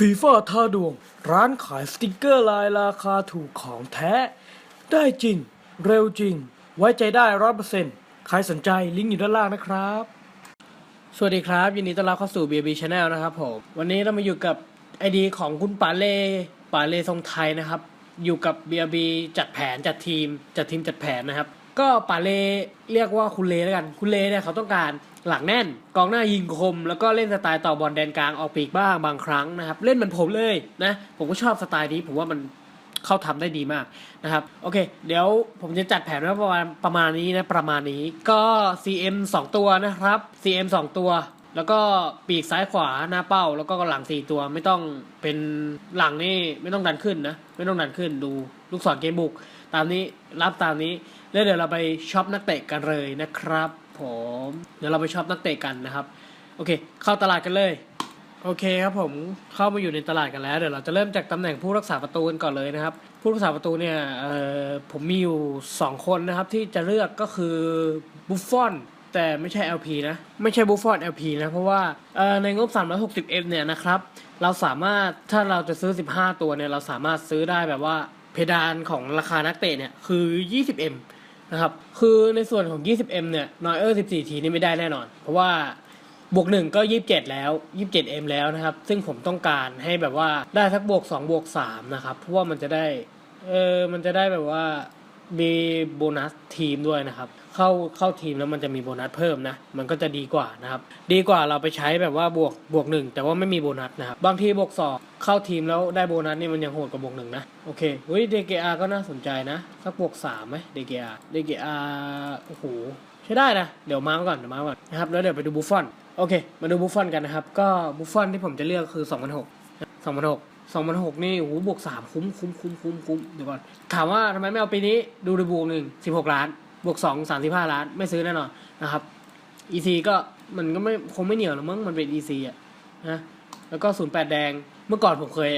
ฟีฟ่าท่าดวง ร้านขายสติกเกอร์ลายราคาถูกของแท้ ได้จริง เร็วจริง ไว้ใจได้ร้อยเปอร์เซ็นต์ใครสนใจลิงก์อยู่ด้านล่างนะครับ สวัสดีครับ ยินดีต้อนรับเข้าสู่ BB Channel นะครับผม วันนี้เรามาอยู่กับไอดีของคุณปาเล่ปาเล่ทรงไทยนะครับ อยู่กับ BB จัดแผนจัดทีม จัดทีมจัดแผนนะครับ ก็ปาเล่เรียกว่าคุณเลแล้วกัน คุณเลเนี่ยเขาต้องการ หลังแน่นกองหน้ายิงคม แล้วก็เล่นสไตล์ต่อบอลแดนกลางออกปีกบ้างบางครั้งนะครับ เล่นเหมือนผมเลยนะ ผมก็ชอบสไตล์นี้ ผมว่ามันเข้าทำได้ดีมากนะครับ โอเค เดี๋ยวผมจะจัดแผนไว้ประมาณประมาณนี้นะ ประมาณนี้ก็ CM 2 ตัวนะครับ CM 2 ตัว แล้วก็ปีกซ้ายขวาหน้าเป้า แล้วก็หลัง 4 ตัวไม่ต้องเป็นหลังนี่ไม่ต้องดันขึ้นนะ ไม่ต้องดันขึ้นดูลูกศรเกมบุก ตามนี้รับตามนี้แล้วเดี๋ยวเราไปช็อปนักเตะกันเลยนะครับ ผม เดี๋ยวเราไปช็อปนักเตะกันนะครับ โอเค เข้าตลาดกันเลย โอเคครับผมเข้ามาอยู่ในตลาดกันแล้ว เดี๋ยวเราจะเริ่มจากตำแหน่งผู้รักษาประตูกันก่อนเลยนะครับ ผู้รักษาประตูเนี่ยผมมีอยู่ 2 คนนะครับที่จะเลือกก็คือบุฟฟอนแต่ไม่ใช่ LP นะ ไม่ใช่บุฟฟอน LP นะ เพราะว่าเอ่อในงบ 360M เนี่ยนะครับ เราสามารถถ้าเราจะซื้อ 15 ตัวเนี่ย เราสามารถซื้อได้แบบว่าเพดานของราคานักเตะเนี่ย คือ 20M นะครับ คือในส่วนของ 20M เนี่ยนอยเออร์14 ทีนี่ไม่ได้แน่นอน เพราะว่าบวกหนึ่งก็ 27 แล้ว 27m แล้วนะครับ ซึ่งผมต้องการให้แบบว่าได้สักบวกสองบวกสามนะครับ เพราะว่ามันจะได้ เออมันจะได้แบบว่ามีโบนัสทีมด้วยนะครับ เข้าเข้าทีมแล้วมันจะมีโบนัสเพิ่มนะมันก็จะดีกว่านะครับดีกว่าเราไปใช้แบบว่าบวกบวกหนึ่งแต่ว่าไม่มีโบนัสนะครับบางทีบวกสองเข้าทีมแล้วได้โบนัสนี่มันยังโหดกว่าบวกหนึ่งนะโอเคเฮ้ย DGR ก็น่าสนใจนะสักบวกสามไหม DGR DGR โอ้โหใช้ได้นะเดี๋ยวมากก่อนเดี๋ยวมากก่อนนะครับแล้วเดี๋ยวไปดูบุฟฟอนโอเค มาดูบุฟฟอนกันนะครับ ก็บุฟฟอนที่ผมจะเลือกคือ2 0 0 6 2006 2006นี่โอ้โหบวก3คุ้มคุ้มคุ้มคุ้มคุ้มเดี๋ยวก่อนถามว่าทำไมไม่เอาปีนี้ดูดูบวกหนึ่ง16 ล้าน บวก2 35ล้านไม่ซื้อแน่นอนนะครับ EC ก็มันก็ไม่คงไม่เหนียวหรอกมั้งมันเป็น EC อะนะแล้วก็08แปดแดงเมื่อก่อนผมเคย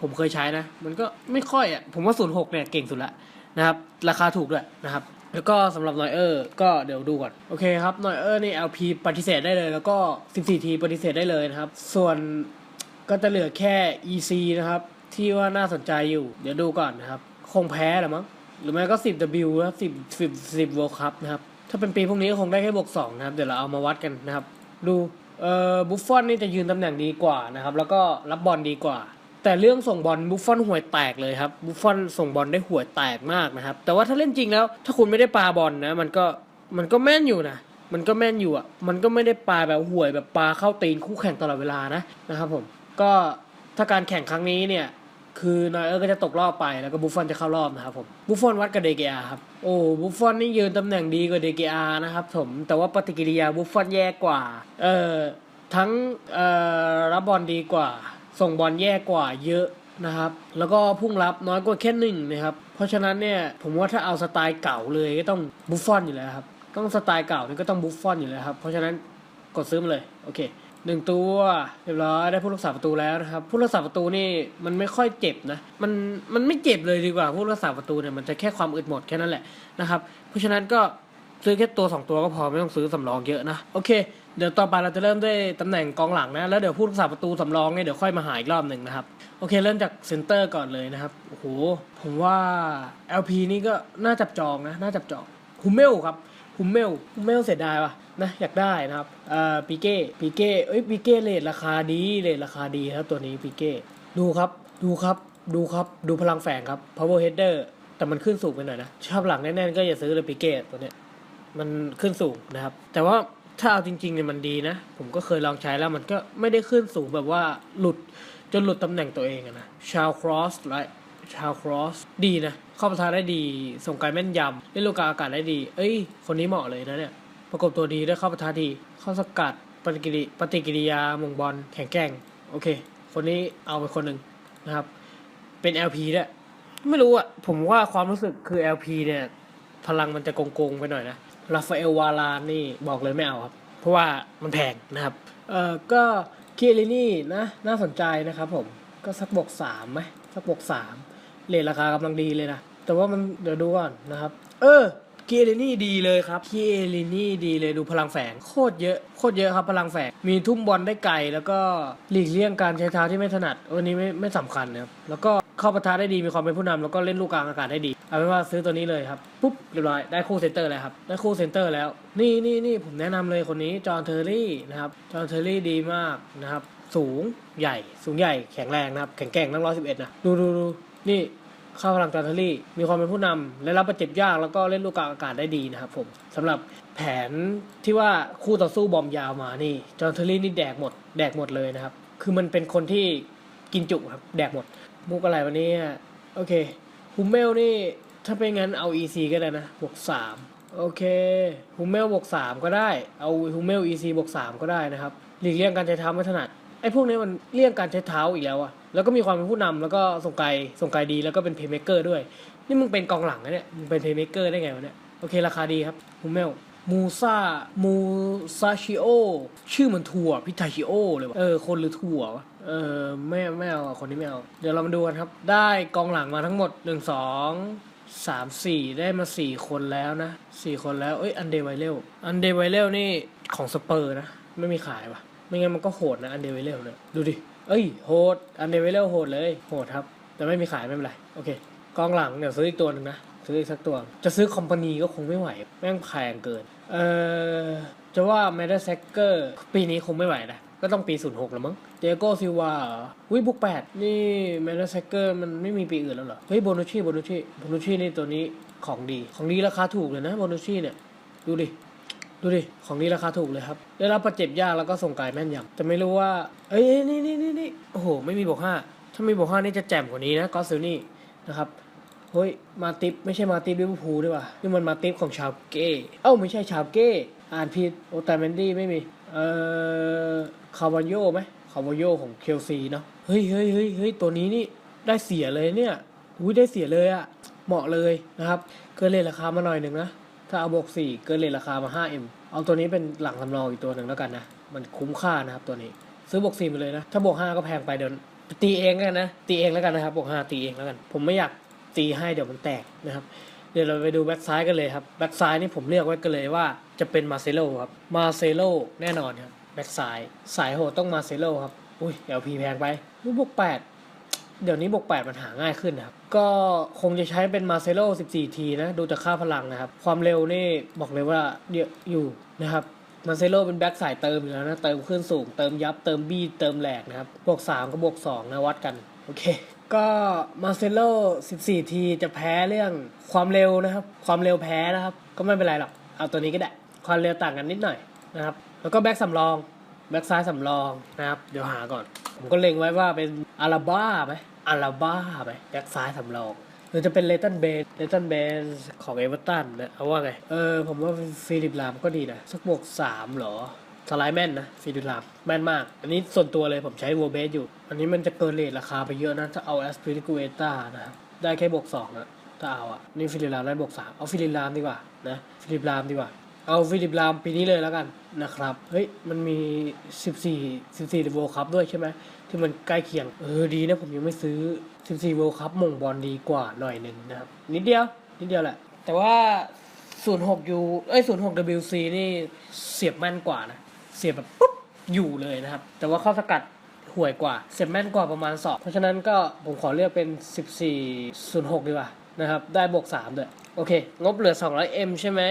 ผมเคยใช้นะ มันก็ไม่ค่อยอะผมว่า06เนี่ยเก่งสุดละนะครับ ราคาถูกด้วยนะครับแล้วก็สำหรับนอยเออร์ก็เดี๋ยวดูก่อน โอเคครับนอยเออร์นี่ LP ปฏิเสธได้เลย แล้วก็ 14 ทีปฏิเสธได้เลยนะครับ ส่วนก็จะเหลือแค่ EC นะครับ ที่ว่าน่าสนใจอยู่ เดี๋ยวดูก่อนนะครับ คงแพ้แหรือมั้ง หรือไม่ก็ 10W นะครับ10 10 10 World Cup นะครับ ถ้าเป็นปีพวกนี้ก็คงได้แค่บวก2นะครับ เดี๋ยวเราเอามาวัดกันนะครับ ดูเอ่อบุฟฟอนนี่จะยืนตำแหน่งดีกว่านะครับ แล้วก็รับบอลดีกว่า แต่เรื่องส่งบอลบุฟฟอนห่วยแตกเลยครับ บุฟฟอนส่งบอลได้ห่วยแตกมากนะครับ แต่ว่าถ้าเล่นจริงแล้ว ถ้าคุณไม่ได้ปาบอลนะ มันก็มันก็แม่นอยู่นะ มันก็แม่นอยู่อะ มันก็ไม่ได้ปาแบบห่วยแบบปาเข้าตีนคู่แข่งตลอดเวลานะนะครับผม ก็ถ้าการแข่งครั้งนี้เนี่ย คือนอยเออร์ก็จะตกรอบไปแล้วก็บุฟฟอนจะเข้ารอบนะครับผมบุฟฟอนวัดกับเดเกอาครับโอ้บุฟฟอนนี่ยืนตำแหน่งดีกว่าเดเกอานะครับผมแต่ว่าปฏิกิริยาบุฟฟอนแย่กว่าเออทั้งเอ่อรับบอลดีกว่า ส่งบอลแย่กว่าเยอะนะครับแล้วก็พุ่งรับน้อยกว่าแค่หนึ่งนะครับเพราะฉะนั้นเนี่ยผมว่าถ้าเอาสไตล์เก่าเลยก็ต้องบุฟฟอนอยู่แล้วครับต้องสไตล์เก่านี่ก็ต้องบุฟฟอนอยู่แล้วครับเพราะฉะนั้นกดซื้อมาเลยโอเค หนึ่งตัวเรียบร้อยได้ผู้รักษาประตูแล้วนะครับ ผู้รักษาประตูนี่มันไม่ค่อยเจ็บนะมันมันไม่เจ็บเลยดีกว่าผู้รักษาประตูเนี่ยมันจะแค่ความอึดหมดแค่นั้นแหละนะครับเพราะฉะนั้นก็ซื้อแค่ตัวสองตัวก็พอไม่ต้องซื้อสำรองเยอะนะโอเคเดี๋ยวต่อไปเราจะเริ่มด้วยตำแหน่งกองหลังนะแล้วเดี๋ยวผู้รักษาประตูสำรองเนี่ยเดี๋ยวค่อยมาหาอีกรอบหนึ่งนะครับโอเคเริ่มจากเซนเตอร์ก่อนเลยนะครับโอ้โหผมว่า LP นี่ก็น่าจับจองนะน่าจับจองฮุมเมลครับ ฮุมเมลฮุมเมลเสียดายว่ะนะอยากได้นะครับเอ่อปีเก้ปีเก้เอ้ยปีเก้เลทราคาดีเลทราคาดีครับตัวนี้ปีเก้ดูครับดูครับดูครับดูพลังแฝงครับ power header แต่มันขึ้นสูงไปหน่อยนะชอบหลังแน่นๆก็อย่าซื้อเลยปีเก้ตัวเนี้ยมันขึ้นสูงนะครับ แต่ว่าถ้าเอาจริงๆเนี่ยมันดีนะ ผมก็เคยลองใช้แล้วมันก็ไม่ได้ขึ้นสูงแบบว่าหลุดจนหลุดตำแหน่งตัวเองอะนะชาวครอสไล ชาวครอสดีนะ เข้าประทานได้ดี ส่งไกลแม่นยำเล่นลูกกาอากาศได้ดี เอ้ย คนนี้เหมาะเลยนะเนี่ย ประกบตัวดีได้เข้าประทานดี เข้าสกัดปฏิกิริปฏิกิริยามงบอลแข็งแกร่ง โอเค คนนี้เอาไปคนหนึ่งนะครับ เป็น LP ด้วยไม่รู้อะผมว่าความรู้สึกคือ LP เนี่ย พลังมันจะโกงๆไปหน่อยนะราฟาเอลวาลานนี่บอกเลยไม่เอาครับ เพราะว่ามันแพงนะครับ เอ่อ ก็เคียรินี่นะ น่าสนใจนะครับผม ก็สักบวกสามไหมสักบวกสาม เลทราคากำลังดีเลยนะ แต่ว่ามันเดี๋ยวดูก่อนนะครับ เออเกียรินี่ดีเลยครับเกียรินี่ดีเลยดูพลังแฝงโคตรเยอะโคตรเยอะครับพลังแฝงมีทุ่มบอลได้ไกลแล้วก็หลีกเลี่ยงการใช้เท้าที่ไม่ถนัดวันนี้ไม่ไม่สำคัญนะครับแล้วก็เข้าประทะได้ดีมีความเป็นผู้นำแล้วก็เล่นลูกกลางอากาศได้ดี เอาเป็นว่าซื้อตัวนี้เลยครับปุ๊บเรียบร้อยได้คู่เซนเตอร์แล้วครับได้คู่เซนเตอร์แล้ว นี่นี่นี่ผมแนะนำเลยคนนี้จอห์นเทอร์รี่นะครับจอห์นเทอร์รี่ดีมากนะครับสูงใหญ่ สูงใหญ่แข็งแรงนะครับแข็งแกร่งนั่งร้อยสิบเอ็ดนะดูดูดู นี่ข้าพลังจอร์นเทอรี่มีความเป็นผู้นำและรับบาดเจ็บยากแล้วก็เล่นลูกกลางอากาศได้ดีนะครับผมสำหรับแผนที่ว่าคู่ต่อสู้บอมยาวมานี่จอร์นเทอรี่นี่แดกหมด แดกหมดเลยนะครับ คือมันเป็นคนที่กินจุครับแดกหมด มุกอะไรวันนี้โอเคฮุมเมลนี่ถ้าเป็นงั้นเอา EC ก็ได้นะบวกสามโอเคฮุมเมลบวกสามก็ได้ เอาฮุมเมล EC บวกสามก็ได้นะครับหลีกเลี่ยงการใช้เท้าไม่ถนัด ไอ้พวกนี้มันเลี่ยงการใช้เท้าอีกแล้วอะแล้วก็มีความเป็นผู้นำแล้วก็ส่งไกลส่งไกลดีแล้วก็เป็นเพย์เมเกอร์ด้วย นี่มึงเป็นกองหลังนะเนี่ยมึงเป็นเพย์เมเกอร์ได้ไงวะเนี่ยโอเค ราคาดีครับฮุมเมลมูซามูซาชิโอชื่อมันถั่วพิทาชิโอเลยวะเออ คนหรือถั่ววะเออไม่ไม่เอาคนนี้ไม่เอา เดี๋ยวเรามาดูกันครับ ได้กองหลังมาทั้งหมดหนึ่งสองสามสี่ได้มาสี่คนแล้วนะสี่คนแล้ว เอ้ย อันเดไวเลลอันเดไวเลลนี่ของสเปอร์นะ ไม่มีขายวะ ไม่งั้นมันก็โหดนะอันเดไวเลเนี่ยดูดิ เอ้ยโหดอันเดไวเลลโหดเลยโหดครับ แต่ไม่มีขายไม่เป็นไรโอเคกองหลังเดี๋ยวซื้ออีกตัวหนึ่งนะซื้ออีกสักตัว จะซื้อคอมพานีก็คงไม่ไหว แม่งแพงเกิน เออจะว่าแมดเซกเกอร์ปีนี้คงไม่ไหวนะ ก็ต้องปี 06 แล้วมั้งเดโก้ซิวาวิบุกแปดนี่แมดเซกเกอร์มันไม่มีปีอื่นแล้วเหรอ เฮ้ยโบนูชีโบนูชีโบนูชีนี่ตัวนี้ของดี ของดีราคาถูกเลยนะโบนูชีเนี่ย ดูดิ ดูดิ ของนี้ราคาถูกเลยครับ ได้รับบาดเจ็บยากแล้วก็ส่งไกลแม่นยำแต่ไม่รู้ว่า เอ้ยนี่นี่นี่นี่โอ้โห ไม่มีบวกห้าถ้ามีบวกห้านี่จะแจ่มกว่านี้นะก็ซิลนี่นะครับ เฮ้ย มาติปไม่ใช่มาติปลิเวอร์พูลด้วยว่ะนี่มันมาติปของชาวเก้ เอ้าไม่ใช่ชาวเก้ อ่านผิด โอตาเมนดี้ไม่มี เอ่อ คาวานโยไหมคาวานโยของเคลซีเนาะ เฮ้ยเฮ้ยเฮ้ยเฮ้ยตัวนี้นี่ได้เสียเลยเนี่ย อุ้ยได้เสียเลยอะเหมาะเลยนะครับ เกินเลทราคามาหน่อยหนึ่งนะ ถ้าเอาบวกสี่เกินเลทราคามา 5M เอาตัวนี้เป็นหลังสำรองอีกตัวหนึ่งแล้วกันนะ มันคุ้มค่านะครับตัวนี้ ซื้อบวกสี่ไปเลยนะ ถ้าบวกห้าก็แพงไปเดี๋ยวตีเองกันนะ ตีเองแล้วกันนะครับบวกห้าตีเองแล้วกัน ผมไม่อยากตีให้เดี๋ยวมันแตกนะครับ เดี๋ยวเราไปดูแบ็กซ้ายกันเลยครับ แบ็กซ้ายนี่ผมเลือกไว้กันเลยว่าจะเป็นมาเซโลครับ มาเซโลแน่นอนครับ แบ็กซ้าย สายโหดต้องมาเซโลครับ อุ้ยเดี๋ยวพีแพงไป ลูกบวกแปด เดี๋ยวนี้บวก8มันหาง่ายขึ้นนะครับ ก็คงจะใช้เป็นมาเซโล14 ทีนะ ดูจากค่าพลังนะครับ ความเร็วนี่บอกเลยว่าเยอะอยู่นะครับมาเซโลเป็นแบ็คสายเติมอยู่แล้วนะ เติมขึ้นสูง เติมยับ เติมบี้เติมแหลกนะครับ บวก 3 กับบวก 2 นะ วัดกัน โอเค ก็มาเซโล14 ทีจะแพ้เรื่องความเร็วนะครับ ความเร็วแพ้นะครับ ก็ไม่เป็นไรหรอก เอาตัวนี้ก็ได้ ความเร็วต่างกันนิดหน่อยนะครับ แล้วก็แบ็คสำรอง แบ็กซ้ายสำรองนะครับ เดี๋ยวหาก่อน ผมก็เล็งไว้ว่าเป็นอาราบ้าไหมอาราบ้าไหมแบ็กซ้ายสำรองหรือจะเป็นเลตันเบนเลตันเบนของเอเวอร์ตันนะเอาว่าไง เออ ผมว่าฟิลิปลามก็ดีนะ สักบวกสามหรอสไลด์แม่นนะฟิลิปลามแม่นมาก อันนี้ส่วนตัวเลยผมใช้วัวเบสอยู่ อันนี้มันจะเกินเลทราคาไปเยอะนะ ถ้าเอาแอสพิริกูเอต้านะครับได้แค่บวกสองนะถ้าเอาอะ นี่ฟิลิปลามได้บวกสามเอาฟิลิปลามดีกว่านะฟิลิปลามดีกว่า เอาฟิลิปลามปีนี้เลยแล้วกันนะครับ เฮ้ย มันมี 14 14 World Cup ด้วยใช่ไหม ที่มันใกล้เคียง เออ ดีนะ ผมยังไม่ซื้อ 14 World Cup มงบอลดีกว่าหน่อยหนึ่งนะครับ นิดเดียว นิดเดียวแหละ แต่ว่า 06 U เอ้ย 06 WC นี่เสียบแม่นกว่านะ เสียบแบบปุ๊บ อยู่เลยนะครับ แต่ว่าเข้าสกัดห่วยกว่า เสียบแม่นกว่าประมาณสองเพราะฉะนั้นก็ผมขอเลือกเป็น 14 06 ดีกว่านะครับ ได้บวก3ด้วย โอเค งบเหลือ 200M ใช่ไหม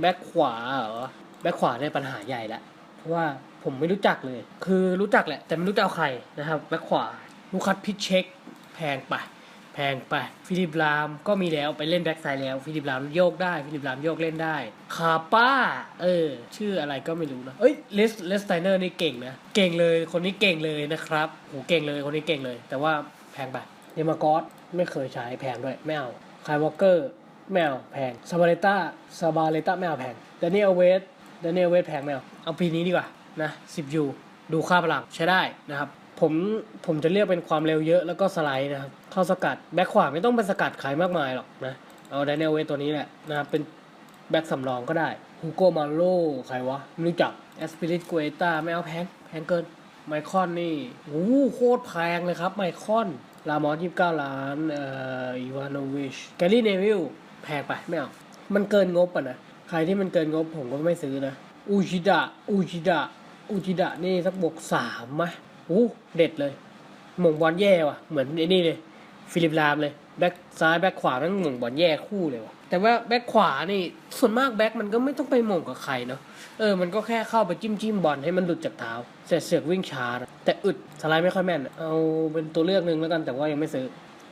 แบ็คขวาเหรอแบ็คขวาเนี่ยปัญหาใหญ่ละเพราะว่าผมไม่รู้จักเลย คือรู้จักแหละ แต่ไม่รู้จะเอาใครนะครับแบ็คขวาลูคัสพิชเช็คแพงไปแพงไปฟิลิปลามก็มีแล้วไปเล่นแบ็คไซด์แล้ว ฟิลิปลามโยกได้ ฟิลิปลามโยกเล่นได้คาป้า เออ ชื่ออะไรก็ไม่รู้นะเอ้ยเลสเลสไตเนอร์นี่เก่งนะเก่งเลยคนนี้เก่งเลยนะครับโหเก่งเลยคนนี้เก่งเลย แต่ว่าแพงไปเดมากอสไม่เคยใช้แพงด้วยไม่เอาคายวอลเกอร์ ไม่เอาแพงซาบาเลต้าซาบาเลต้าไม่เอาแพงเดนิเอลเวสเดนิเอลเวสแพงไม่เอาปีนี้ดีกว่านะ10ยูดูค่าพลังใช้ได้นะครับผมผมจะเรียกเป็นความเร็วเยอะแล้วก็สไลด์นะครับเข้าสกัดแบ็คขวาไม่ต้องไปสกัดใครมากมายหรอกนะเอาเดนิเอลเวสตัวนี้แหละนะครับเป็นแบ็คสำรองก็ได้ฮูโกมาโลใครวะไม่รู้จักแอสปิริตกูเอต้าไม่เอาแพงแพงเกินไมคอนนี่โอ้โหโคตรแพงเลยครับไมคอนลามอสยี่สิบเก้าล้านเอ่ออีวานโนวิชแกลลี่เนวิล แพงไปไม่เอามันเกินงบอะนะ ใครที่มันเกินงบผมก็ไม่ซื้อนะ อูจิดะ อูจิดะ อูจิดะนี่สักบวกสามมะอู้เด็ดเลยหม่งบอลแย่ว่ะ เหมือนไอ้นี่เลย ฟิลิปลามเลย แบ็คซ้ายแบ็คขวาทั้งหม่งบอลแย่คู่เลยว่ะ แต่ว่าแบ็คขวานี่ ส่วนมากแบ็คมันก็ไม่ต้องไปหม่งกับใครเนาะ เออ มันก็แค่เข้าไปจิ้มจิ้มบอลให้มันหลุดจากเท้า เสร็จเสือกวิ่งช้านะแต่อึด สไลด์ไม่ค่อยแม่น เอาเป็นตัวเลือกหนึ่งแล้วกัน แต่ว่ายังไม่ซื้อ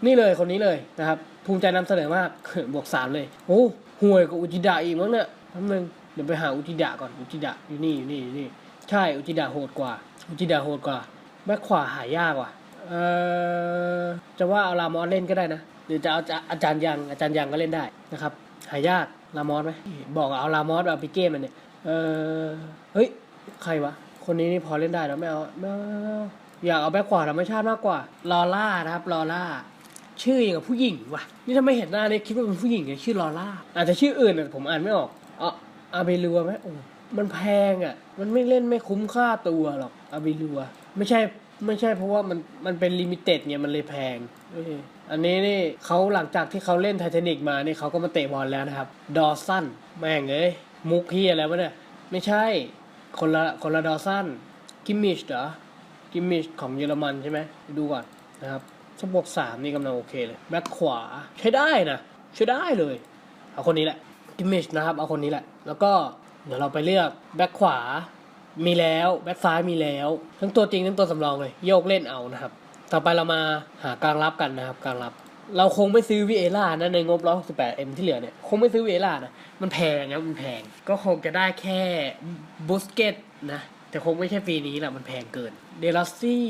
นี่เลยคนนี้เลยนะครับ ภูมิใจนำเสนอมากบวกสามเลย โอ้ห่วยกว่าอุจิดะอีกมั้งเนี่ยแป๊บนึงเดี๋ยวไปหาอุจิดะก่อนอุจิดะอยู่นี่อยู่นี่อยู่นี่ใช่อุจิดะโหดกว่า อุจิดะโหดกว่าแบ็คขวาหายากว่ะเออจะว่าเอาลามอสเล่นก็ได้นะหรือจะเอาอาจารย์ยังอาจารย์ยังก็เล่นได้นะครับ หายากลามอสไหมบอกเอาลามอสเอาไปเกมมันเนี่ยเออเฮ้ยใครวะคนนี้นี่พอเล่นได้แล้วไม่เอาไม่เอาไม่เอาอยากเอาแบ็คขวาธรรมชาติมากกว่าลอล่านะครับลอล่า ชื่ออย่างกับผู้หญิงว่ะ นี่ถ้าไม่เห็นหน้าเนี่คิดว่าเป็นผู้หญิงไงชื่อลอล่า อาจจะชื่ออื่นผมอ่านไม่ออกเอ๋ออาเบลัวไหมโอ้มันแพงอะ มันไม่เล่นไม่คุ้มค่าตัวหรอกอาเบลัว ไม่ใช่ไม่ใช่เพราะว่ามันมันเป็นลิมิเต็ดเนี่ยมันเลยแพงอันนี้นี่เขาหลังจากที่เขาเล่นไททานิกมาเนี่เขาก็มาเตะบอลแล้วนะครับ ดอสันแม่งเอ้ยมุกเฮียอะไรวะเนี่ยไม่ใช่คนละคนละดอสันกิมมิชเหรอกิมมิชของเยอรมันใช่ไหมดูก่อนนะครับ สบวกสามนี่กำลังโอเคเลย แบ็คขวาใช้ได้นะ ใช้ได้เลย เอาคนนี้แหละกิมมิชนะครับ เอาคนนี้แหละ แล้วก็เดี๋ยวเราไปเลือกแบ็คขวา มีแล้วแบ็คซ้ายมีแล้ว ทั้งตัวจริงทั้งตัวสำรองเลย โยกเล่นเอานะครับ ต่อไปเรามาหากลางรับกันนะครับกลางรับ เราคงไม่ซื้อวีเอล่านะในงบ 168M ที่เหลือเนี่ย คงไม่ซื้อวีเอล่านะ มันแพงนะมันแพง ก็คงจะได้แค่บูสเกตนะ แต่คงไม่ใช่ปีนี้แหละมันแพงเกิน เดลัสซี่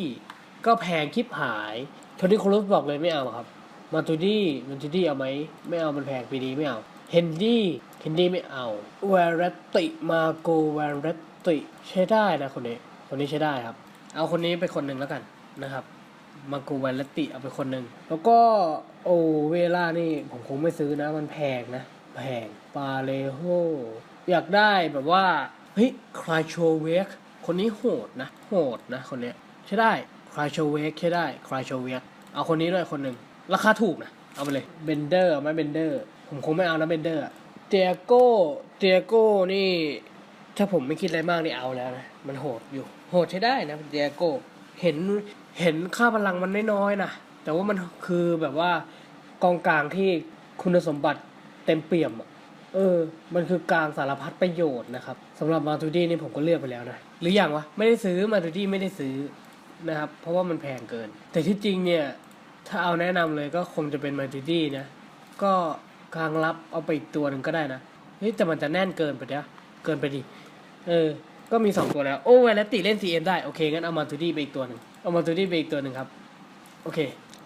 ก็แพงคิบหาย โทนี่โคลุสบอกเลยไม่เอาครับ มาตูดี้มาตูดี้เอาไหมไม่เอามันแพงปีนี้ไม่เอาเฮนดี้เฮนดี้ไม่เอาแวรตติมาโกแวรตติใช้ได้นะคนนี้คนนี้ใช้ได้ครับ เอาคนนี้ไปคนหนึ่งแล้วกันนะครับมาโกแวรตติเอาไปคนหนึ่งแล้วก็โอเวล่านี่ผมคงไม่ซื้อนะมันแพงนะแพงปาเลโฮอยากได้แบบว่าเฮ้ยคลายโชเวกคนนี้โหดนะ โหดนะคนเนี้ยใช้ได้ คลายโชเวกใช้ได้คลายโชเวกเอาคนนี้ด้วยคนหนึ่ง ราคาถูกนะ เอาไปเลยเบนเดอร์ไหมเบนเดอร์ ผมคงไม่เอานะเบนเดอร์เตียโก้เตียโก้นี่ ถ้าผมไม่คิดอะไรมากนี่เอาแล้วนะ มันโหดอยู่ โหดใช้ได้นะเตียโก้เห็นเห็นค่าพลังมันน้อยๆนะแต่ว่ามันคือแบบว่ากองกลางที่คุณสมบัติเต็มเปี่ยมเออ มันคือกลางสารพัดประโยชน์นะครับสำหรับมาตูดี้นี่ผมก็เลือกไปแล้วนะ หรืออย่างวะ ไม่ได้ซื้อมาตูดี้ไม่ได้ซื้อ นะครับ เพราะว่ามันแพงเกิน แต่ที่จริงเนี่ย ถ้าเอาแนะนำเลยก็คงจะเป็นมาตูดี้นะ ก็กลางรับเอาไปอีกตัวหนึ่งก็ได้นะ เฮ้ย แต่มันจะแน่นเกินไปเดียวเกินไปดิ เออ ก็มีสองตัวแล้ว โอ้เวลติเล่น CM ได้ โอเค งั้นเอามาตูดี้ไปอีกตัวหนึ่งเอามาตูดี้ไปอีกตัวหนึ่งครับ โอเค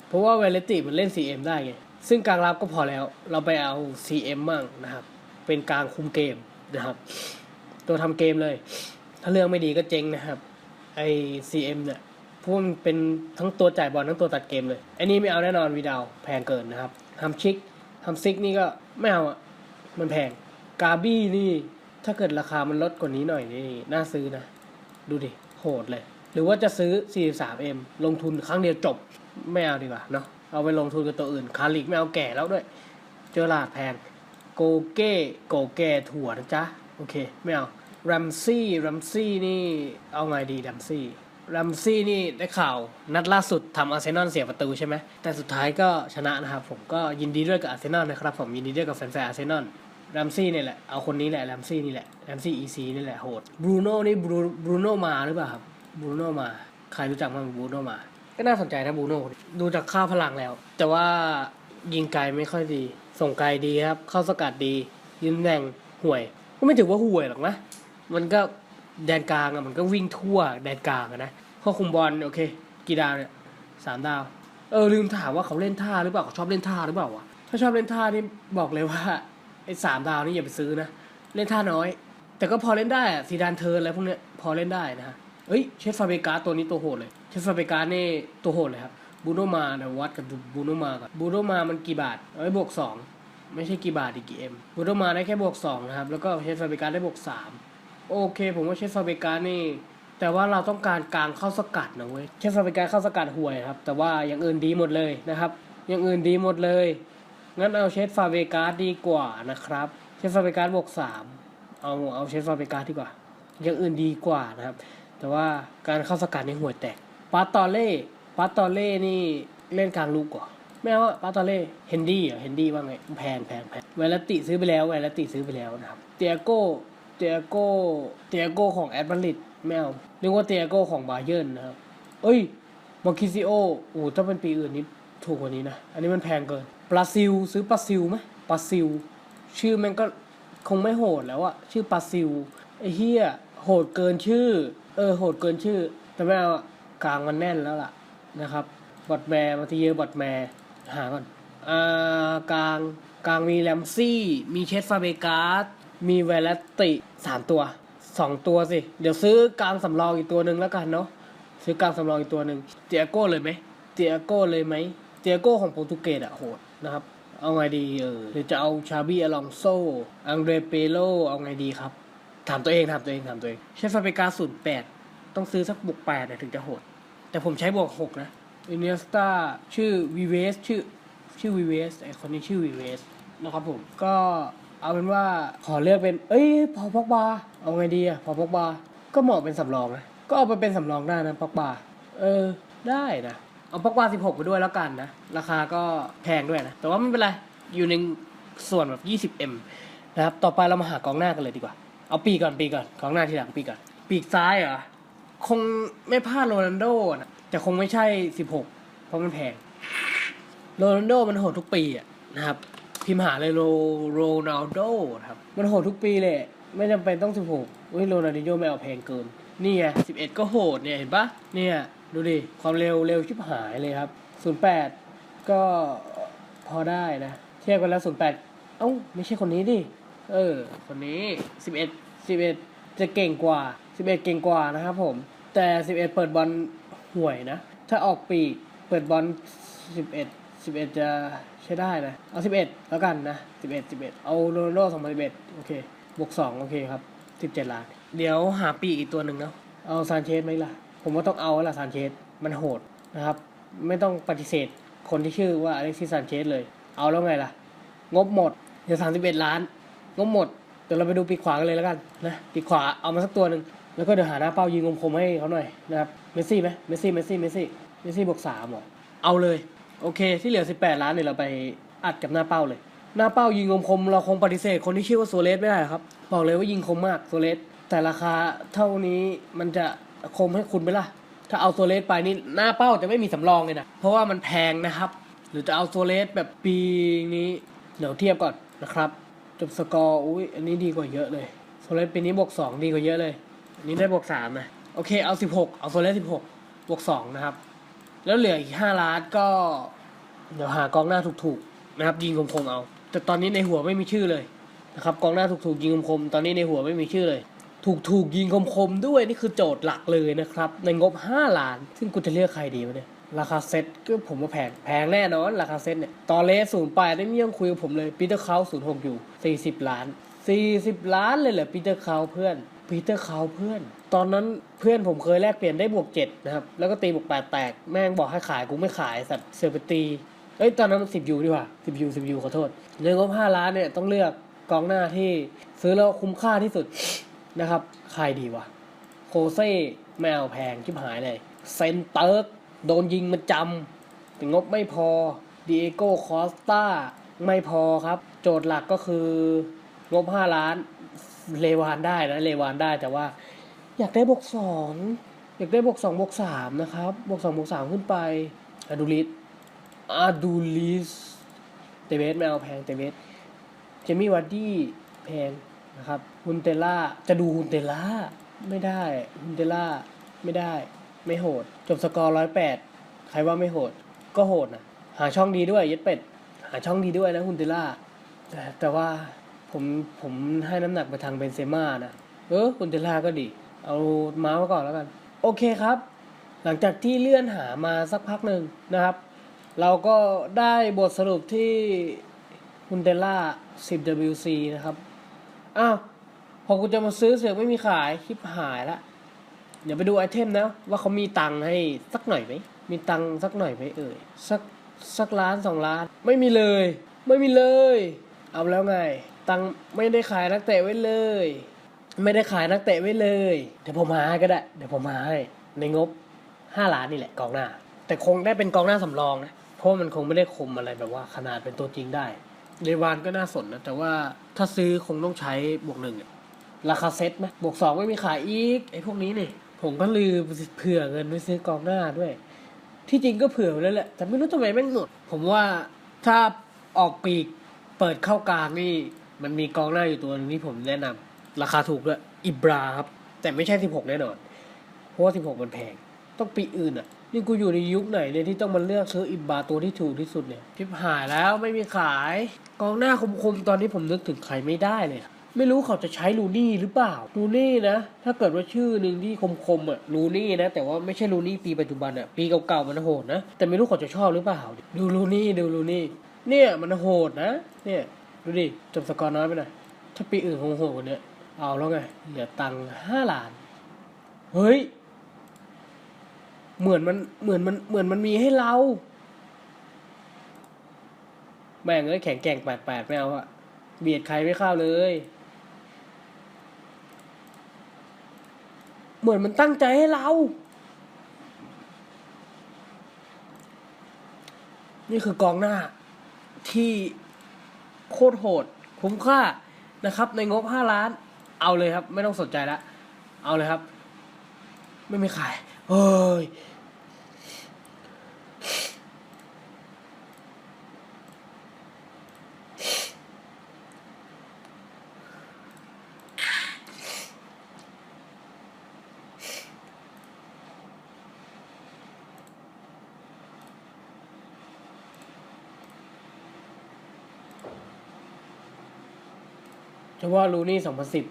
เพราะว่าเวลติมันเล่น CM ได้ไง ซึ่งกลางรับก็พอแล้ว เราไปเอา CM มั่งนะครับ เป็นกลางคุมเกมนะครับ ตัวทำเกมเลย ถ้าเรื่องไม่ดีก็เจ๊งนะครับ ไอ CM เนี่ย เพราะวกมันเป็นทั้งตัวจ่ายบอลทั้งตัวตัดเกมเลยอ้นี่ไม่เอาแน่นอนวีดาวแพงเกินนะครับฮัมชิกฮัมซิกนี่ก็ไม่เอาอะมันแพงกาบี้นี่ถ้าเกิดราคามันลดกว่านี้หน่อยนี่น่าซื้อนะ ดูดิโหดเลย หรือว่าจะซื้อ 43M ลงทุนครั้งเดียวจบไม่เอาดีกว่าเนาะเอาไปลงทุนกับตัวอื่น คาริกไม่เอาแก่แล้วด้วย เจอลาดแพงโกเก้โกแก่ถั่วนะจ๊ะ โอเค ไม่เอารัมซี่รัมซี่นี่เอาไงดีรัมซี่ รัมซี่นี่ได้ข่าวนัดล่าสุดทำอาร์เซนอลเสียประตูใช่ไหมแต่สุดท้ายก็ชนะนะครับผมก็ยินดีด้วยกับอาร์เซนอลนะครับผมยินดีด้วยกับแฟนๆอาร์เซนอลรัมซี่นี่แหละเอาคนนี้แหละรัมซี่นี่แหละรัมซี่อีซีนี่แหละโหดบรูโน่นี่บรูบรูโน่มาหรือเปล่าครับบรูโน่มาใครรู้จักบ้างบรูโน่มา ก็น่าสนใจนะบรูโน่ดูจากค่าพลังแล้ว แต่ว่ายิงไกลไม่ค่อยดี ส่งไกลดีครับ เข้าสกัดดียืนแรงห่วย ก็ไม่ถือว่าห่วยหรอกนะ มันก็ แดนกลางอะมันก็วิ่งทั่วแดนกลางอะนะข้อคุมบอลโอเค กี่ดาวเนี่ยสามดาว เออลืมถามว่าเขาเล่นท่าหรือเปล่าเขาชอบเล่นท่าหรือเปล่าวะถ้าชอบเล่นท่านี่บอกเลยว่าไอ้สามดาวนี่อย่าไปซื้อนะเล่นท่าน้อย แต่ก็พอเล่นได้อะซีดานเทิร์นอะไรพวกเนี้ยพอเล่นได้นะฮะเอ้ยเชฟฟาเบกาตัวนี้ตัวโหดเลยเชฟฟาเบกานี่ตัวโหดเลยครับบูโนมาเดี๋ยววัดกับบูโนมาก่อนบูโนมามันกี่บาทเอ้ยบวกสองไม่ใช่กี่บาทอีกกี่เอ็มบูโนมาได้แค่บวกสองนะครับแล้วก็เชฟฟาเบกาได้บวกสาม โอเค ผมว่าเชฟฟาเบกานี่ แต่ว่าเราต้องการกลางเข้าสกัดนะเว้ยเชฟฟาเบกาเข้าสกัดห่วยครับ แต่ว่าอย่างอื่นดีหมดเลยนะครับ อย่างอื่นดีหมดเลย งั้นเอาเชฟฟาเบกาดีกว่านะครับ เชฟฟาเบกาบวกสามเอาเอาเชฟฟาเบกาดีกว่า อย่างอื่นดีกว่านะครับ แต่ว่าการเข้าสกัดในห่วยแตกปาตอเล่ปาตอเล่นี่เล่นกลางลูกกว่าไม่เอาปาตอเล่เฮนดี้เหรอเฮนดี้ว่าไงแพงแพงแพงไวลติซื้อไปแล้วไวลติซื้อไปแล้วนะครับเตียโก้ เตียโก้เตียโก้ของแอดมาริดไม่เอาเรียกว่าเตียโก้ของบาเยิร์นนะครับ เอ้ยมาคิซิโอโอ้ถ้าเป็นปีอื่นนี่ถูกกว่านี้นะ อันนี้มันแพงเกินปลาซิล ซื้อปลาซิลไหมปลาซิล ชื่อมันก็คงไม่โหดแล้วอะชื่อปลาซิลไอ้เฮียโหดเกินชื่อ เออโหดเกินชื่อ แต่ไม่เอากลางมันแน่นแล้วล่ะนะครับบอดแมร์มาทีเยอบอดแมร์หาก่อนอ่ากลางกลางมีแรมซี่ มีเชสฟาเบกาส มีเวลติสามตัวสองตัวสิ เดี๋ยวซื้อกลางสำรองอีกตัวหนึ่งแล้วกันเนาะซื้อกลางสำรองอีกตัวหนึ่งเตียโก้เลยไหมเตียโก้เลยไหมเตียโก้ของโปรตุเกสอะโหดนะครับเอาไงดีเออหรือจะเอาชาบีอลองโซอังเดรเปโลเอาไงดีครับ ถามตัวเองถามตัวเองถามตัวเองใช้ฟาเบกาศูนย์แปดต้องซื้อสักบวกแปดถึงจะโหด แต่ผมใช้บวกหกนะอินเนสตาชื่อวีเวสชื่อชื่อวีเวสไอคนนี้ชื่อวีเวสนะครับผมก็ เอาเป็นว่าขอเลือกเป็น เอ้ย พอพอกบา เอาไงดีอะพอพอกบา ก็เหมาะเป็นสำรองนะ ก็เอาไปเป็นสำรองได้นะพอกบา เออ ได้นะ เอาพอกบา 16 ไปด้วยแล้วกันนะ ราคาก็แพงด้วยนะ แต่ว่าไม่เป็นไร อยู่ในส่วนแบบ 20M นะครับ ต่อไปเรามาหากองหน้ากันเลยดีกว่า เอาปีก่อนปีก่อน กองหน้าทีหลังปีกก่อน ปีกซ้ายเหรอ คงไม่พลาดโรนัลโดนะ แต่คงไม่ใช่ 16 เพราะมันแพง โรนัลโดมันโหดทุกปีอะนะครับ พิมพ์หาเลยโรโรนัลโดครับ มันโหดทุกปีเลย ไม่จำเป็นต้องสิบหกเฮ้ยโรนัลดิโยไม่เอาแพงเกิน นี่ไงสิบเอ็ดก็โหดเนี่ย เห็นปะเนี่ย ดูดิ ความเร็วเร็วชิบหายเลยครับศูนย์แปดก็พอได้นะ เทียบกันแล้วศูนย์แปดเอ้า ไม่ใช่คนนี้ดิ เออ คนนี้สิบเอ็ดสิบเอ็ดจะเก่งกว่าสิบเอ็ดเก่งกว่านะครับผม แต่สิบเอ็ดเปิดบอลห่วยนะ ถ้าออกปีกเปิดบอลสิบเอ็ดสิบเอ็ดจะ ใช้ได้นะ เอาสิบเอ็ดแล้วกันนะสิบเอ็ดสิบเอ็ดเอาโรนัลโดสองสิบเอ็ดโอเค บวกสองโอเคครับสิบเจ็ดล้าน เดี๋ยวหาปีอีกตัวหนึ่งเนาะ เอาซานเชสไหมล่ะ ผมว่าต้องเอาแล้วล่ะซานเชส มันโหดนะครับ ไม่ต้องปฏิเสธคนที่ชื่อว่าอเล็กซิสซานเชสเลย เอาแล้วไงล่ะ งบหมด เดี๋ยวสามสิบเอ็ดล้าน งบหมด เดี๋ยวเราไปดูปีขวากันเลยแล้วกันนะ ปีขวาเอามาสักตัวหนึ่งแล้วก็เดี๋ยวหาหน้าเป้ายิงคมๆให้เขาหน่อยนะครับ เมสซี่ไหมเมสซี่ เมสซี่ เมสซี่ เมสซี่บวกสามเหรอเอาเลย โอเค ที่เหลือสิบแปดล้านเดี๋ยเราไปอัดกับหน้าเป้าเลย หน้าเป้ายิงคมๆเราคงปฏิเสธคนที่ชื่อว่าโซเลสไม่ได้ครับ บอกเลยว่ายิงคมมากโซเลสแต่ราคาเท่านี้มันจะคมให้คุณไหมล่ะ ถ้าเอาโซเลสไปนี่หน้าเป้าจะไม่มีสำรองเลยนะ เพราะว่ามันแพงนะครับ หรือจะเอาโซเลสแบบปีนี้เดี๋ยวเทียบก่อนนะครับจบสกอร์อุ้ยอันนี้ดีกว่าเยอะเลยโซเลสปีนี้บวกสองดีกว่าเยอะเลยอันนี้ได้บวกสามนะโอเคเอาสิบหกเอาโซเลสสิบหกบวกสองนะครับ แล้วเหลืออีกห้าล้านก็ เดี๋ยวหากองหน้าถูกๆนะครับ ยิงคมๆเอา แต่ตอนนี้ในหัวไม่มีชื่อเลยนะครับกองหน้าถูกๆยิงคมๆตอนนี้ในหัวไม่มีชื่อเลย ถูกๆยิงคมๆด้วยนี่คือโจทย์หลักเลยนะครับ ในงบ5ล้าน ซึ่งกูจะเลือกใครดีวะเนี่ยราคาเซ็ตก็ผมว่าแพงแพงแน่นอน ราคาเซ็ตเนี่ยตอนเลสศูนย์ไปได้ไม่ยังคุยกับผมเลยปีเตอร์เขาศูนย์หกอยู่40ล้าน40ล้านเลยเหรอปีเตอร์เขาเพื่อน ปีเตอร์เขาเพื่อน ตอนนั้นเพื่อนผมเคยแลกเปลี่ยนได้บวกเจ็ดนะครับ แล้วก็ตีบวกแปดแตก แม่งบอกให้ขายกูไม่ขายสัตว์เสือไปตีเอ้ยตอนนั้นสิบยูดีกว่าสิบยูสิบยูขอโทษในงบห้าล้านเนี่ยต้องเลือกกองหน้าที่ซื้อแล้วคุ้มค่าที่สุดนะครับ ใครดีวะโคเซ่แมวแพงชิบหายเลยเซนเติร์กโดนยิงมาจำแต่งบไม่พอดิเอโก้คอสตาไม่พอครับ โจทย์หลักก็คืองบห้าล้าน เลวานได้นะเลวานได้แต่ว่า อยากได้บวกสองอยากได้บวกสองบวกสามนะครับบวกสองบวกสามขึ้นไปอะดูลิสอาดูลิสเตเวสไม่เอาแพงเตเวสเจมี่วาร์ดี้แพงนะครับฮุนเตล่าจะดูฮุนเตล่าไม่ได้ฮุนเตล่าไม่ได้ ไม่โหด จบสกอร์ร้อยแปดใครว่าไม่โหด ก็โหดนะหาช่องดีด้วยเย็ดเป็ด หาช่องดีด้วยนะฮุนเตล่าแต่แต่ว่า ผมผมให้น้ำหนักไปทางเบนเซม่านะเออฮุนเตล่าก็ดี เอามามาก่อนแล้วกัน โอเคครับ หลังจากที่เลื่อนหามาสักพักหนึ่งนะครับ เราก็ได้บทสรุปที่คุณเตล่า 10WC นะครับ อ้าวพอกูจะมาซื้อเสือกไม่มีขายคลิปหายละเดี๋ยวไปดูไอเทมนะ ว่าเขามีตังค์ให้สักหน่อยไหม มีตังค์สักหน่อยไหมเอ่ย สักสักล้านสองล้าน ไม่มีเลย ไม่มีเลย เอาแล้วไง ตังไม่ได้ขายนักเตะไว้เลย ไม่ได้ขายนักเตะไว้เลย เดี๋ยวผมหาให้ก็ได้ เดี๋ยวผมหาให้ในงบห้าล้านนี่แหละกองหน้า แต่คงได้เป็นกองหน้าสำรองนะเพราะมันคงไม่ได้คมอะไรแบบว่าขนาดเป็นตัวจริงได้เรวานก็น่าสนนะ แต่ว่าถ้าซื้อคงต้องใช้บวกหนึ่งอะราคาเซ็ตไหมบวกสองไม่มีขายอีกไอ้พวกนี้นี่ผมก็ลืมเผื่อเงินไว้ซื้อกองหน้าด้วย ที่จริงก็เผื่อไว้แล้วแหละแต่ไม่รู้ทำไมแม่งหลุดผมว่าถ้าออกปีกเปิดเข้ากลางนี่ มันมีกองหน้าอยู่ตัวหนึงที่ผมแนะนำราคาถูกด้วยอิบราครับ แต่ไม่ใช่16แน่นอน เพราะว่า16มันแพง ต้องปีอื่นอะ นี่กูอยู่ในยุคไหนเนี่ยที่ต้องมาเลือกซื้ออิบราตัวที่ถูกที่สุดเนี่ยพิบหายแล้วไม่มีขาย กองหน้าคมๆตอนนี้ผมนึกถึงใครไม่ได้เลยไม่รู้เขาจะใช้ลูนี่หรือเปล่า ลูนี่นะ ถ้าเกิดว่าชื่อหนึ่งที่คมๆอะ ลูนี่นะ แต่ว่าไม่ใช่ลูนี่ปีปัจจุบันอะ ปีเก่าๆมันโหดนะ แต่ไม่รู้เขาจะชอบหรือเปล่า ดูลูนี่ดูลูนี่ เนี่ยมันโหดนะ เนี่ย ดูดิจบสกอร์น้อยไปหน่อยถ้าปีอื่นคงโหกว่านี้เอาแล้วไง เหลือตังค์ห้าล้าน เฮ้ย เหมือนมันเหมือนมันเหมือนมันมีให้เราแม่งเอ้ยแข็งแกร่งแปดแปดไม่เอาอะเบียดใครไม่เข้าเลย เหมือนมันตั้งใจให้เรา นี่คือกองหน้าที่ โคตรโหด คุ้มค่านะครับ ในงบห้าล้าน เอาเลยครับ ไม่ต้องสนใจละ เอาเลยครับ ไม่มีขายเฮ้ย ว่าลูนี่สองพันสิบ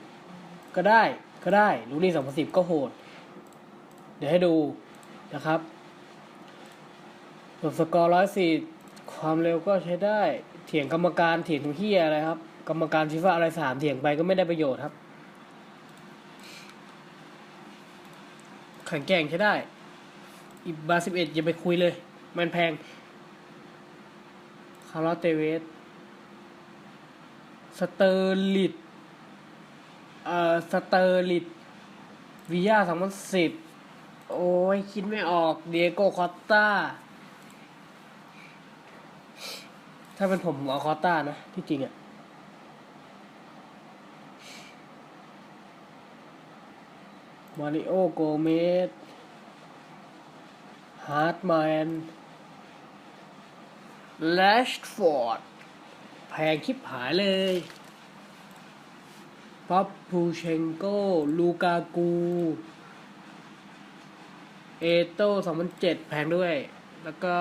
ก็ได้ก็ได้ลูนี่สองพันสิบก็โหด เดี๋ยวให้ดูนะครับส่วนสกอร์ร้อยสี่ความเร็วก็ใช้ได้เถียงกรรมการเถียงทุกที่อะไรครับ กรรมการฟีฟ่าอะไรสามเถียงไปก็ไม่ได้ประโยชน์ครับแข็งแก่งใช้ได้ อีบาสิบเอ็ดอย่าไปคุยเลย มันแพง คาร์ลเตเวส สเตอร์ลิต เอ่อสเตอร์ลิตวิยาสองพันสิบโอ้ย คิดไม่ออก เดียโกคอตตาถ้าเป็นผมผมเอาคอตตานะ ที่จริงอะมาริโอโกเมสฮาร์ดแมนแลชฟอร์ด แพงคลิปหายเลย ป๊อปพูเชงโก ลูกากู เอโต้สองพันเจ็ดแพงด้วย แล้วก็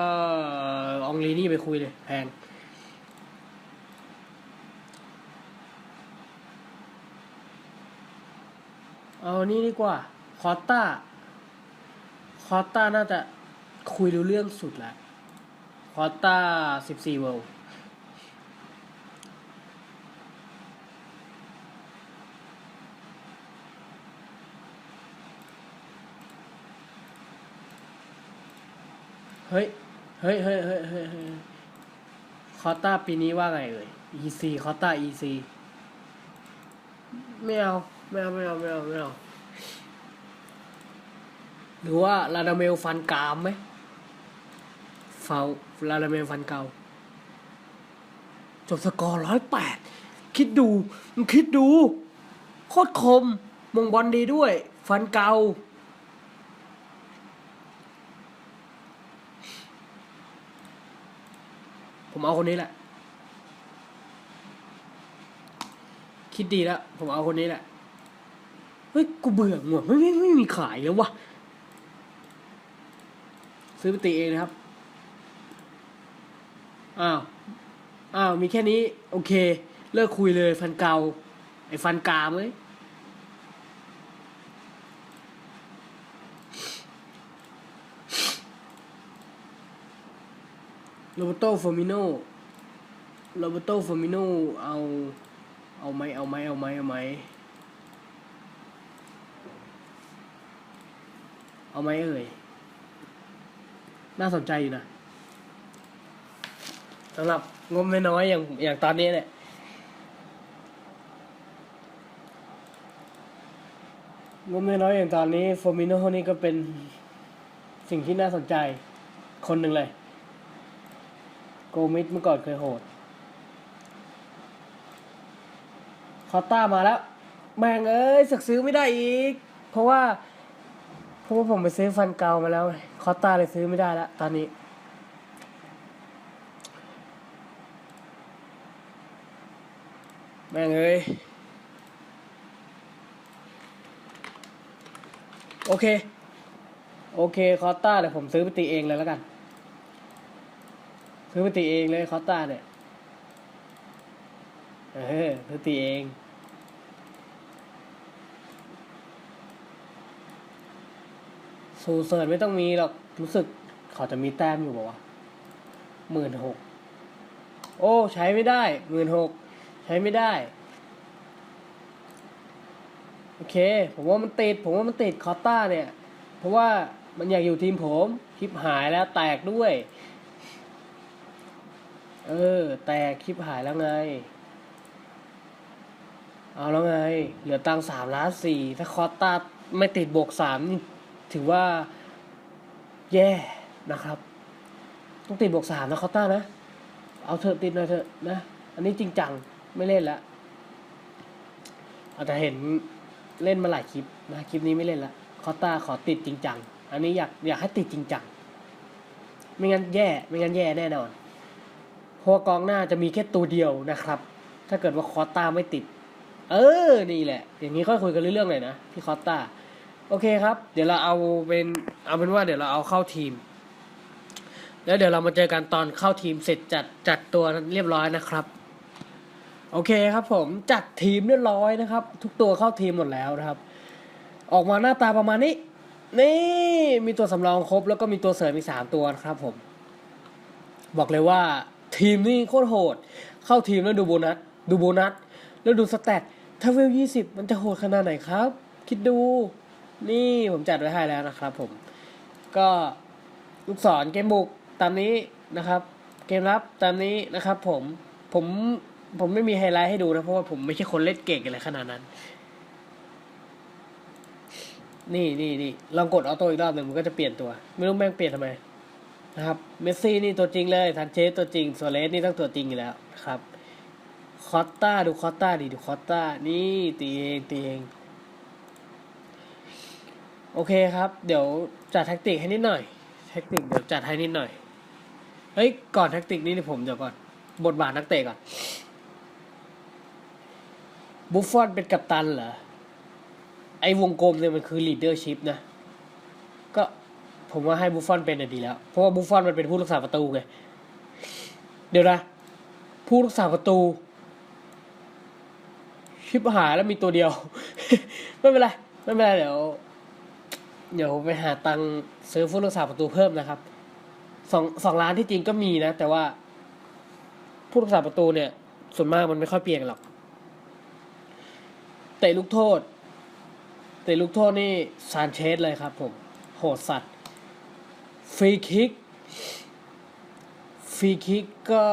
อองลีนี่ไปคุยเลย แพง เอานี่ดีกว่า คอตตาคอตตาน่าจะคุยรู้เรื่องสุดแล้วคอตตาสิบสี่เวล เฮ้ย เฮ้ยเฮ้ยเฮ้ยเฮ้ยคอตตาปีนี้ว่าไงเอ่ย EC คอตตา EC ไม่เอาไม่เอาไม่เอาไม่เอาไม่เอาหรือว่าลาดาเมลฟันกามไหมฟาลาดาเมลฟันเกาจบสกอร์ร้อยแปดคิดดูมึงคิดดู โคตรคม มงบอลดีด้วย ฟันเกา ผมเอาคนนี้แหละ คิดดีแล้ว ผมเอาคนนี้แหละ เฮ้ย กูเบื่อหมดไม่ไม่ไม่มีขายแล้ววะ ซื้อไปตีเองนะครับ อ้าว อ้าว มีแค่นี้ โอเค เลิกคุยเลย ฟันเกาไอ้ฟันกามเว้ย โรเบโตฟอร์มิโนโรเบโตฟอร์มิโนเอาเอาไหมเอาไหมเอาไหมเอาไหมเอาไหมเอ่ย น่าสนใจอยู่นะสำหรับงบไม่น้อยอย่างอย่างตอนนี้เนี่ยงบไม่น้อยอย่างตอนนี้โฟมิโนนี่ก็เป็นสิ่งที่น่าสนใจคนหนึ่งเลย โกมิดเมื่อก่อนเคยโหด คอต้ามาแล้ว แม่งเอ้ยสึกซื้อไม่ได้อีก เพราะว่าเพราะว่าผมไปซื้อฟันเกามาแล้ว คอต้าเลยซื้อไม่ได้แล้วตอนนี้แม่งเอ้ยโอเค โอเค คอต้าเดี๋ยวผมซื้อไปตีเองเลยแล้วกัน ซื้อไปตีเองเลยคอตต้าเนี่ยเออซื้อตีเองสูเซิร์ไม่ต้องมีหรอก รู้สึกเขาจะมีแต้มอยู่บอกว่าหมื่นหกโอ้ ใช้ไม่ได้หมื่นหกใช้ไม่ได้ โอเค ผมว่ามันติด ผมว่ามันติดคอตต้าเนี่ย เพราะว่ามันอยากอยู่ทีมผมคลิปหายแล้วแตกด้วย เออ แตกคลิปหายแล้วไง เอาแล้วไง เหลือตังสามล้านสี่ถ้าคอตต้าไม่ติดบวกสามนี่ถือว่าแย่นะครับ ต้องติดบวกสามนะคอตต้านะ เอาเถอะติดหน่อยเถอะนะ อันนี้จริงจังไม่เล่นละอาจจะเห็นเล่นมาหลายคลิปนะคลิปนี้ไม่เล่นละคอตต้าขอติดจริงจัง อันนี้อยากอยากให้ติดจริงจัง ไม่งั้นแย่ ไม่งั้นแย่แน่นอน เพราะว่ากองหน้าจะมีแค่ตัวเดียวนะครับ ถ้าเกิดว่าคอตต้าไม่ติด เออ นี่แหละ อย่างนี้ค่อยคุยกันเรื่องเลยนะพี่คอตต้าโอเคครับ เดี๋ยวเราเอาเป็นเอาเป็นว่าเดี๋ยวเราเอาเข้าทีม แล้วเดี๋ยวเรามาเจอกันตอนเข้าทีมเสร็จจัดจัดตัวเรียบร้อยนะครับ โอเคครับผมจัดทีมเรียบร้อยนะครับ ทุกตัวเข้าทีมหมดแล้วนะครับ ออกมาหน้าตาประมาณนี้ นี่มีตัวสำรองครบ แล้วก็มีตัวเสริมอีกสามตัวนะครับผม บอกเลยว่า ทีมนี่โคตรโหด เข้าทีมแล้วดูโบนัส ดูโบนัส แล้วดูสแตทถ้าเวลยี่สิบมันจะโหดขนาดไหนครับ คิดดู นี่ผมจัดไว้ให้แล้วนะครับผม ก็ลูกศรเกมบุกตามนี้นะครับ เกมรับตามนี้นะครับ ผม ผม ผมไม่มีไฮไลท์ให้ดูนะ เพราะว่าผมไม่ใช่คนเล่นเก่งอะไรขนาดนั้น นี่นี่นี่ลองกดออโต้อีกรอบหนึ่งมันก็จะเปลี่ยนตัว ไม่รู้แม่งเปลี่ยนทำไม นะครับ เมสซี่นี่ตัวจริงเลยทันเชสตัวจริงโซเลสนี่ต้องตัวจริงอยู่แล้วครับ คอตตาดูคอตตาดิดูคอตตานี่ตีเองตีเองโอเคครับ เดี๋ยวจัดแท็กติกให้นิดหน่อย แท็กติกเดี๋ยวจัดให้นิดหน่อย เฮ้ย ก่อนแท็กติกนี่ผมเดี๋ยวก่อน บทบาทนักเตะก่อน บุฟฟอนเป็นกัปตันเหรอ ไอ้วงกลมเนี่ยมันคือ leadership นะ ผมว่าให้บุฟฟอนเป็นดีแล้ว เพราะว่าบุฟฟอนมันเป็นผู้รักษาประตูไง เดี๋ยวนะ ผู้รักษาประตู ชิบหายแล้วมีตัวเดียว ไม่เป็นไร ไม่เป็นไรเดี๋ยว เดี๋ยวไปหาตังค์ซื้อผู้รักษาประตูเพิ่มนะครับสองสองล้านที่จริงก็มีนะ แต่ว่า ผู้รักษาประตูเนี่ย ส่วนมากมันไม่ค่อยเปลี่ยนหรอกเตะลูกโทษเตะลูกโทษนี่ซานเชสเลยครับผม โหดสัตว์ ฟรีคิกฟรีคิกก็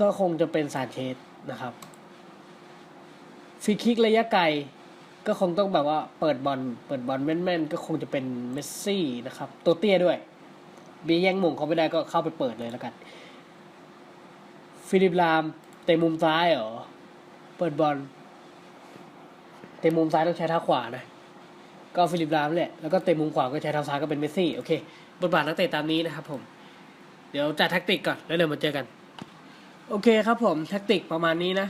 ก็คงจะเป็นซานเชสนะครับฟรีคิกระยะไกลก็คงต้องแบบว่าเปิดบอลเปิดบอลแม่นๆ ก็คงจะเป็นเมสซี่นะครับ ตัวเตี้ยด้วยเบียแย่งมงเขาไม่ได้ก็เข้าไปเปิดเลยแล้วกัน ฟิลิปลามเตะมุมซ้ายเหรอ เปิดบอลเตะมุมซ้ายต้องใช้เท้าขวานะ ก็ฟิลิปลามแหละแล้วก็เตะมุมขวาก็ใช้เท้าซ้ายก็เป็นเมสซี่โอเคบทบาทนักเตะตามนี้นะครับผม เดี๋ยวจัดแท็กติกก่อนแล้วเดี๋ยวมาเจอกัน โอเคครับผมแท็กติกประมาณนี้นะ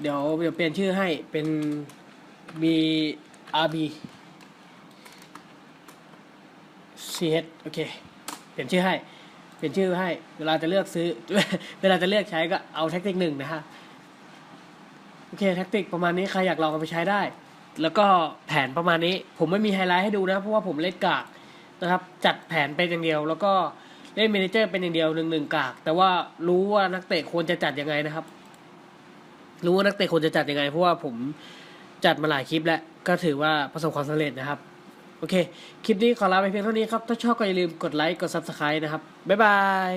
เดี๋ยวเดี๋ยวเปลี่ยนชื่อให้เป็น B R B C H โอเค เปลี่ยนชื่อให้ เปลี่ยนชื่อให้ เวลาจะเลือกซื้อ เวลาจะเลือกใช้ก็เอาแท็กติกหนึ่งนะฮะโอเคแท็กติกประมาณนี้ใครอยากลองเอาไปใช้ได้ แล้วก็แผนประมาณนี้ ผมไม่มีไฮไลท์ให้ดูนะ เพราะว่าผมเล่นกากนะครับ จัดแผนเป็นอย่างเดียว แล้วก็เล่นเมนเจอร์เป็นอย่างเดียวหนึ่งหนึ่งกาก แต่ว่ารู้ว่านักเตะควรจะจัดยังไงนะครับ รู้ว่านักเตะควรจะจัดยังไง เพราะว่าผมจัดมาหลายคลิปแล้วก็ถือว่าประสบความสำเร็จนะครับ โอเค คลิปนี้ขอลาไปเพียงเท่านี้ครับ ถ้าชอบก็อย่าลืมกดไลค์ กด Subscribe นะครับ บ๊ายบาย